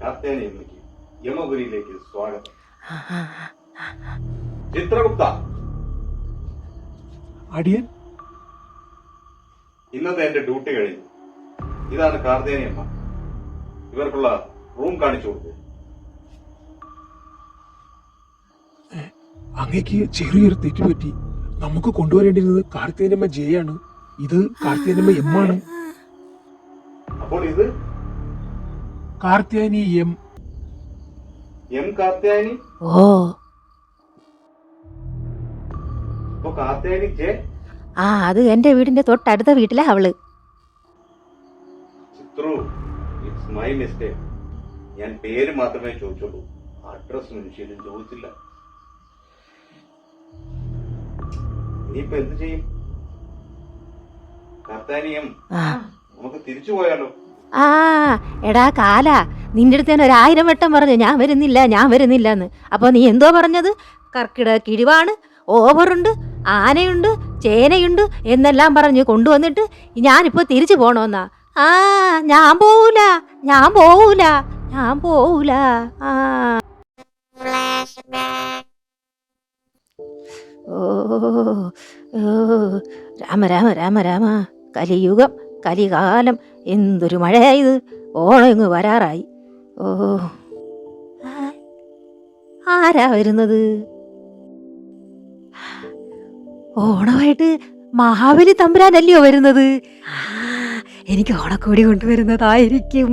കാർത്തേനി അമ്മയ്ക്ക് യമപുരിയിലേക്ക് സ്വാഗതം ചിത്രഗുപ്ത അടിയൻ ഇന്നത്തെ എന്റെ ഡ്യൂട്ടി കഴിഞ്ഞു. ഇതാണ് കാർത്തേനി അമ്മ. ഇവർക്കുള്ള റൂം കാണിച്ചു കൊടുത്തു. അങ്ങേക്ക് ചെറിയൊരു തെറ്റ് പറ്റി നമുക്ക് കൊണ്ടുവരേണ്ടിരുന്നത് കാർത്തികനമ്മ ജെ ആണ് ഇത് കാർത്തികനമ്മ എം ആണ് അപ്പോൾ ഇത്? കാർത്തിയാനി എം. എം കാർത്തിയാനി ഓ. കാർത്തിയാനി ജെ? ആ അത് എന്റെ വീടിന്റെ തൊട്ടടുത്ത വീട്ടിലെ അവൾ. ഞാൻ പേര് മാത്രമേ ചോദിച്ചുള്ളൂ. അഡ്രസ് മനുഷ്യരും ചോദിച്ചില്ല. ഇനിയിപ്പോ എന്ത് ചെയ്യും? കാർത്താനി ആ. നമുക്ക് തിരിച്ചു പോയാലോ? ആ എടാ കാല നിന്റെ അടുത്ത് ഞാൻ ഒരായിരം വട്ടം പറഞ്ഞു ഞാൻ വരുന്നില്ല ഞാൻ വരുന്നില്ല എന്ന് അപ്പോൾ നീ എന്തോ പറഞ്ഞത്? കർക്കിടക കിഴിവാണ് ഓവറുണ്ട് ആനയുണ്ട് ചേനയുണ്ട് എന്നെല്ലാം പറഞ്ഞ് കൊണ്ടുവന്നിട്ട് ഞാനിപ്പോൾ തിരിച്ചു പോണോന്നാ. ആ ഞാൻ പോവൂല ഞാൻ പോവൂല ഞാൻ പോവൂല. ഓ രാമ രാമ രാമ രാമ. കലിയുഗം കലികാലം എന്തൊരു മഴയായത്. ഓണം ഇങ്ങ് വരാറായി. ഓ. ആരാ വരുന്നത്? ഓണമായിട്ട് മഹാബലി തമ്പുരാനല്ലയോ വരുന്നത്? എനിക്ക് ഓണക്കോടി കൊണ്ടുവരുന്നതായിരിക്കും.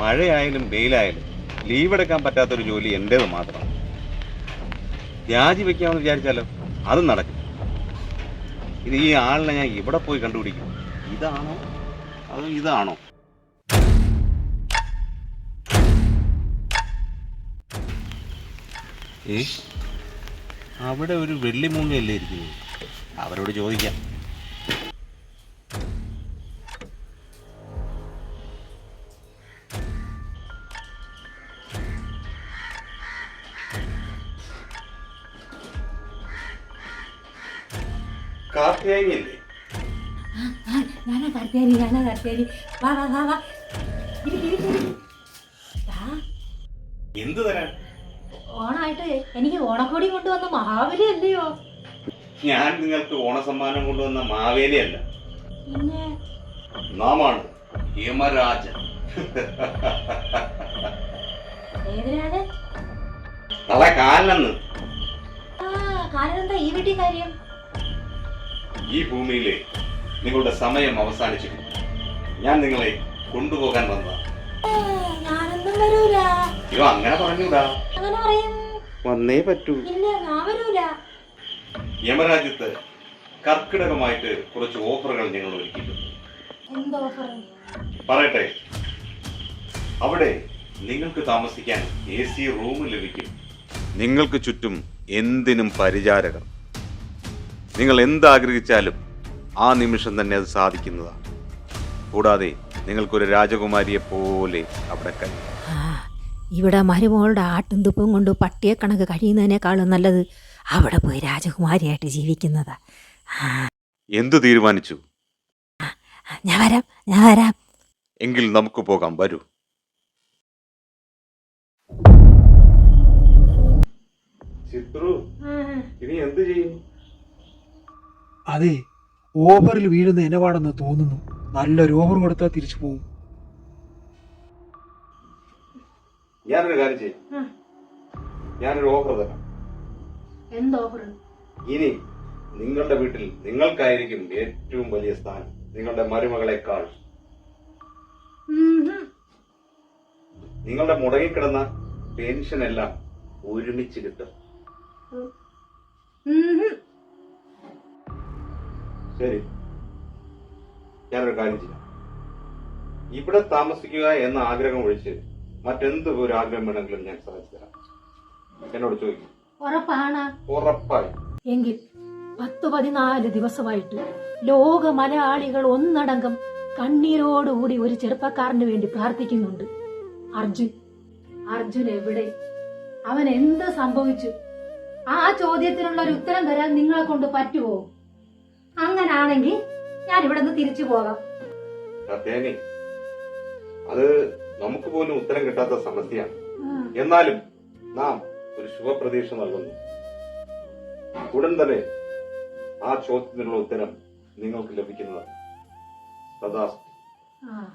മഴയായാലും വെയിലായാലും ലീവ് എടുക്കാൻ പറ്റാത്തൊരു ജോലി എന്റേത് മാത്രം രാജിവെക്കാമെന്ന് വിചാരിച്ചാലോ? അതും നടക്കും. ഇത് ഈ ആളിനെ ഞാൻ ഇവിടെ പോയി കണ്ടുപിടിക്കും. ഇതാണോ? അത് ഇതാണോ? ഏ? അവിടെ ഒരു വെള്ളിമൂങ്ങയല്ലേ ഇരിക്കുന്നത്? അവരോട് ചോദിക്കാം. ഞാനാ ഞാനാ വാ വാ എന്ത് തരാൻ? ഓണായിട്ട് എനിക്ക് ഓണക്കോടി കൊണ്ടുവന്ന മഹാബലി അല്ലയോ? ഞാൻ നിങ്ങൾക്ക് ഓണസമ്മാനം കൊണ്ടുവന്ന മാവേലിയല്ല പിന്നെ? നാമാണ് ഏതിനാണ്? തള കാലിലെന്ന്. ആ ഈ വീട്ടിൽ കാര്യം? ഈ ഭൂമിയിലെ നിങ്ങളുടെ സമയം അവസാനിച്ചിരുന്നു ഞാൻ നിങ്ങളെ കൊണ്ടുപോകാൻ വന്നതാണ് ആ, ഞാനൊന്നും വരൂല. അയ്യോ അങ്ങനെ പറഞ്ഞൂടാ. അങ്ങനെ പറയും. വന്നേ പറ്റൂ. ഇല്ല ഞാൻ വരൂല. യമരാജ്യത്ത് കർക്കിടകമായിട്ട് കുറച്ച് ഓഫറുകൾ ഞങ്ങൾ ഒരുക്കിയിട്ടുണ്ട്. എന്താ ഓഫർ പറയട്ടെ. അവിടെ നിങ്ങൾക്ക് താമസിക്കാൻ എ സി റൂം ലഭിക്കും. നിങ്ങൾക്ക് ചുറ്റും എന്തിനും പരിചാരകർ. നിങ്ങൾ എന്താഗ്രഹിച്ചാലും ആ നിമിഷം തന്നെ അത് സാധിക്കുന്നതാണ്. കൂടാതെ നിങ്ങൾക്കൊരു രാജകുമാരിയെ പോലെ അവിടെ കഴിയും. ഇവിടെ മരുമോളുടെ ആട്ടും തുപ്പും കൊണ്ട് പട്ടിയെ കണക്ക് കഴിയുന്നതിനേക്കാളും നല്ലത് അവിടെ പോയി രാജകുമാരിയായിട്ട് ജീവിക്കുന്നതാ. എന്തു തീരുമാനിച്ചു? ഞാൻ വരാം ഞാൻ വരാം. എങ്കിൽ നമുക്ക് പോകാം വരൂ. ചിത്രു ഇനി എന്ത് ചെയ്യും? അതെ ഓവറിൽ വീഴുന്ന ഇനപാടെന്ന് തോന്നുന്നു. നല്ലൊരു ഓവർ കൊടുത്താൽ തിരിച്ചു പോകും ഞാനൊരു കാര്യം ചെയ്യും. ഞാനൊരു ഓഫർ തരാം. എന്ത് ഓഫർ ഇനി നിങ്ങളുടെ വീട്ടിൽ നിങ്ങൾക്കായിരിക്കും ഏറ്റവും വലിയ സ്ഥാനം. നിങ്ങളുടെ മരുമകളെക്കാൾ. നിങ്ങളുടെ മുടങ്ങിക്കിടന്ന പെൻഷൻ എല്ലാം ഒരുമിച്ച് കിട്ടും. ശരി. ഞാനൊരു കാര്യം ചെയ്യാം. ഇവിടെ താമസിക്കുക എന്ന ആഗ്രഹം ഒഴിച്ച് മറ്റെന്ത് ഒരു ആഗ്രഹം വേണമെങ്കിലും ഞാൻ സാധിച്ചു തരാം. എന്നോട് ചോദിക്കും. ഉറപ്പാണ്. ഉറപ്പായി. എങ്കിൽ പത്ത് പതിനാല് ദിവസമായിട്ട് ലോക മലയാളികൾ ഒന്നടങ്കം കണ്ണീരോടുകൂടി ഒരു ചെറുപ്പക്കാരന് വേണ്ടി പ്രാർത്ഥിക്കുന്നുണ്ട്. അർജുൻ അർജുൻ എവിടെ? അവൻ എന്ത് സംഭവിച്ചു? ആ ചോദ്യത്തിനുള്ള ഒരു ഉത്തരം തരാൻ നിങ്ങളെ കൊണ്ട് പറ്റുമോ? അങ്ങനാണെങ്കിൽ ഞാൻ ഇവിടെ നിന്ന് തിരിച്ചു പോകാം. അത് നമുക്ക് പോലും ഉത്തരം കിട്ടാത്ത സമസ്യയാണ്. എന്നാലും നാം ഒരു ശുഭപ്രതീക്ഷ നൽകുന്നു. ഉടൻ തന്നെ ആ ചോദ്യത്തിനുള്ള ഉത്തരം നിങ്ങൾക്ക് ലഭിക്കുന്നതാണ്. സദാ ആ.